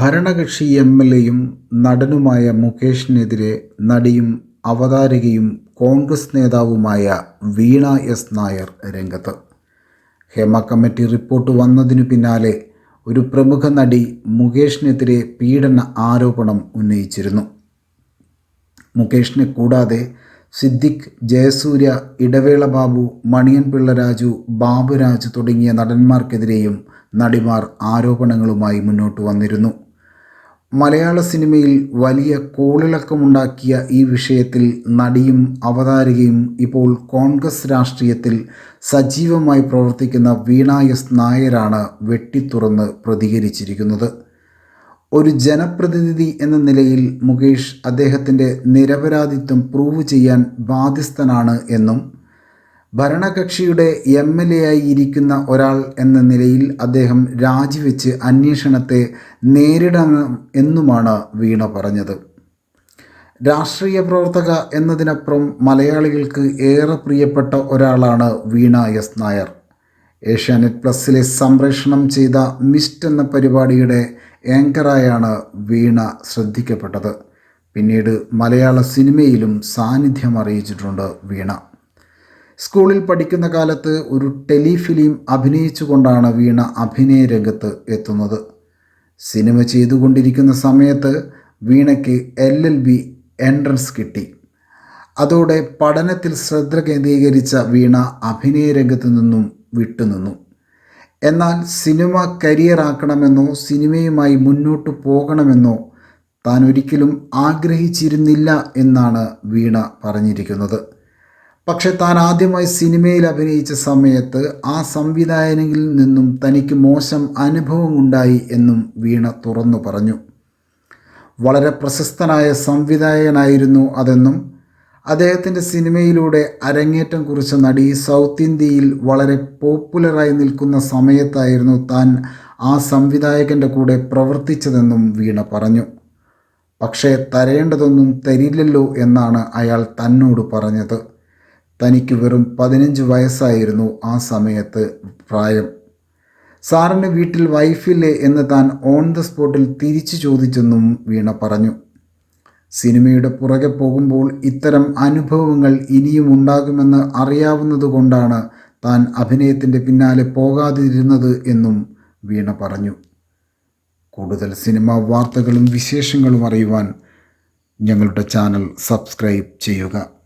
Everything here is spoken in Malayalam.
ഭരണകക്ഷി എം എൽ എയും നടനുമായ മുകേഷിനെതിരെ നടിയും അവതാരകയും കോൺഗ്രസ് നേതാവുമായ വീണ എസ് നായർ രംഗത്ത്. ഹേമ കമ്മിറ്റി റിപ്പോർട്ട് വന്നതിനു പിന്നാലെ ഒരു പ്രമുഖ നടി മുകേഷിനെതിരെ പീഡന ആരോപണം ഉന്നയിച്ചിരുന്നു. മുകേഷിനെ കൂടാതെ സിദ്ദിഖ് ജയസൂര്യ ഇടവേള ബാബു മണിയൻ പിള്ള രാജു ബാബുരാജ് തുടങ്ങിയ നടന്മാർക്കെതിരെയും നടിമാർ ആരോപണങ്ങളുമായി മുന്നോട്ട് വന്നിരുന്നു. മലയാള സിനിമയിൽ വലിയ കോളിളക്കമുണ്ടാക്കിയ ഈ വിഷയത്തിൽ നടിയും അവതാരകയും ഇപ്പോൾ കോൺഗ്രസ് രാഷ്ട്രീയത്തിൽ സജീവമായി പ്രവർത്തിക്കുന്ന വീണ എസ് നായരാണ് വെട്ടിത്തുറന്ന് പ്രതികരിച്ചിരിക്കുന്നത്. ഒരു ജനപ്രതിനിധി എന്ന നിലയിൽ മുകേഷ് അദ്ദേഹത്തിന്റെ നിരപരാധിത്വം പ്രൂവ് ചെയ്യാൻ ബാധ്യസ്ഥനാണ് എന്നും ഭരണകക്ഷിയുടെ എം എൽ എ ആയി ഇരിക്കുന്ന ഒരാൾ എന്ന നിലയിൽ അദ്ദേഹം രാജിവെച്ച് അന്വേഷണത്തെ നേരിടണം എന്നുമാണ് വീണ പറഞ്ഞത്. രാഷ്ട്രീയ പ്രവർത്തക എന്നതിനപ്പുറം മലയാളികൾക്ക് ഏറെ പ്രിയപ്പെട്ട ഒരാളാണ് വീണ എസ് നായർ. ഏഷ്യാനെറ്റ് പ്ലസിലെ സംപ്രേഷണം ചെയ്ത മിസ്റ്റ് എന്ന പരിപാടിയുടെ ആങ്കറായാണ് വീണ ശ്രദ്ധിക്കപ്പെട്ടത്. പിന്നീട് മലയാള സിനിമയിലും സാന്നിധ്യം അറിയിച്ചിട്ടുണ്ട് വീണ. സ്കൂളിൽ പഠിക്കുന്ന കാലത്ത് ഒരു ടെലിഫിലിം അഭിനയിച്ചുകൊണ്ടാണ് വീണ അഭിനയ രംഗത്ത് എത്തുന്നത്. സിനിമ ചെയ്തുകൊണ്ടിരിക്കുന്ന സമയത്ത് വീണയ്ക്ക് എൽ എൽ ബി എൻട്രൻസ് കിട്ടി. അതോടെ പഠനത്തിൽ ശ്രദ്ധ കേന്ദ്രീകരിച്ച വീണ അഭിനയ രംഗത്ത് നിന്നും വിട്ടുനിന്നു എന്നാൽ സിനിമ കരിയർ ആക്കണമെന്നോ സിനിമയുമായി മുന്നോട്ട് പോകണമെന്നോ താൻ ഒരിക്കലും ആഗ്രഹിച്ചിരുന്നില്ല എന്നാണ് വീണ പറഞ്ഞിരിക്കുന്നത്. പക്ഷെ താൻ ആദ്യമായി സിനിമയിൽ അഭിനയിച്ച സമയത്ത് ആ സംവിധായകനിൽ നിന്നും തനിക്ക് മോശം അനുഭവം ഉണ്ടായി എന്നും വീണ തുറന്നു പറഞ്ഞു. വളരെ പ്രശസ്തനായ സംവിധായകനായിരുന്നു അതെന്നും അദ്ദേഹത്തിന്റെ സിനിമയിലൂടെ അരങ്ങേറ്റം കുറിച്ച നടി സൗത്ത് ഇന്ത്യയിൽ വളരെ പോപ്പുലറായി നിൽക്കുന്ന സമയത്തായിരുന്നു താൻ ആ സംവിധായകന്റെ കൂടെ പ്രവർത്തിച്ചതെന്നും വീണ പറഞ്ഞു. പക്ഷേ തരേണ്ടതൊന്നും തരില്ലല്ലോ എന്നാണ് അയാൾ തന്നോട് പറഞ്ഞത്. തനിക്ക് വെറും പതിനഞ്ച് വയസ്സായിരുന്നു ആ സമയത്ത് പ്രായം. സാറിന് വീട്ടിൽ വൈഫില്ലേ എന്ന് താൻ ഓൺ ദ സ്പോട്ടിൽ തിരിച്ചു ചോദിച്ചെന്നും വീണ പറഞ്ഞു. സിനിമയുടെ പുറകെ പോകുമ്പോൾ ഇത്തരം അനുഭവങ്ങൾ ഇനിയും ഉണ്ടാകുമെന്ന് അറിയാവുന്നതുകൊണ്ടാണ് താൻ അഭിനയത്തിന്റെ പിന്നാലെ പോകാതിരുന്നത് എന്നും വീണ പറഞ്ഞു. കൂടുതൽ സിനിമാ വാർത്തകളും വിശേഷങ്ങളും അറിയുവാൻ ഞങ്ങളുടെ ചാനൽ സബ്സ്ക്രൈബ് ചെയ്യുക.